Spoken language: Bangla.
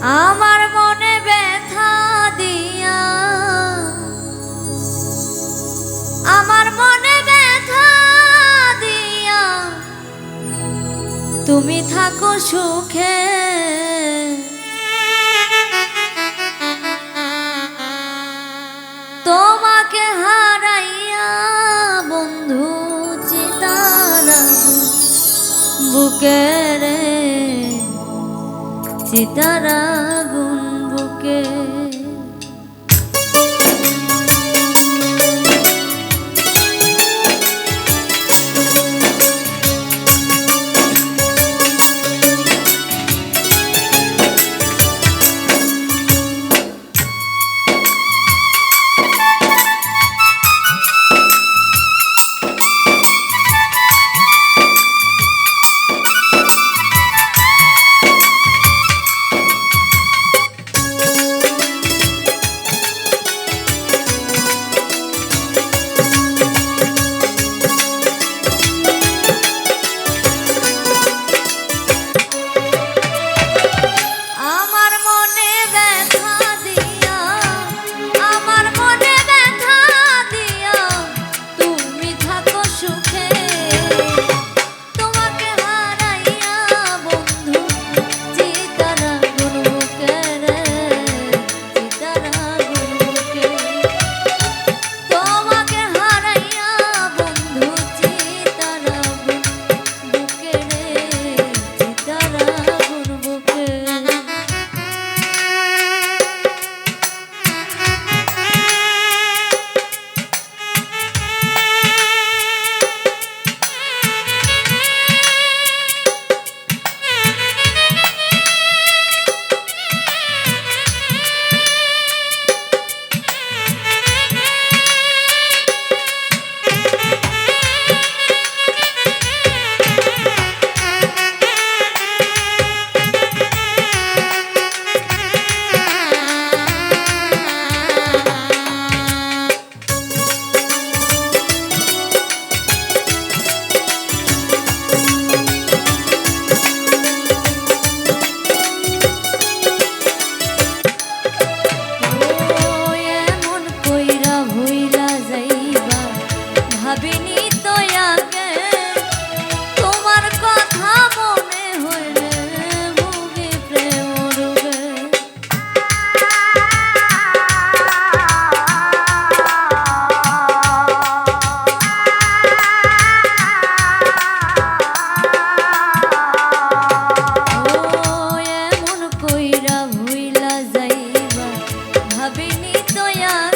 আমার মনে ব্যথা দিয়া। আমার মনে ব্যথা দিয়া। তুমি থাকো সুখে। তোমাকে হারাইয়া বন্ধু চিতারা বুকে রে yeah.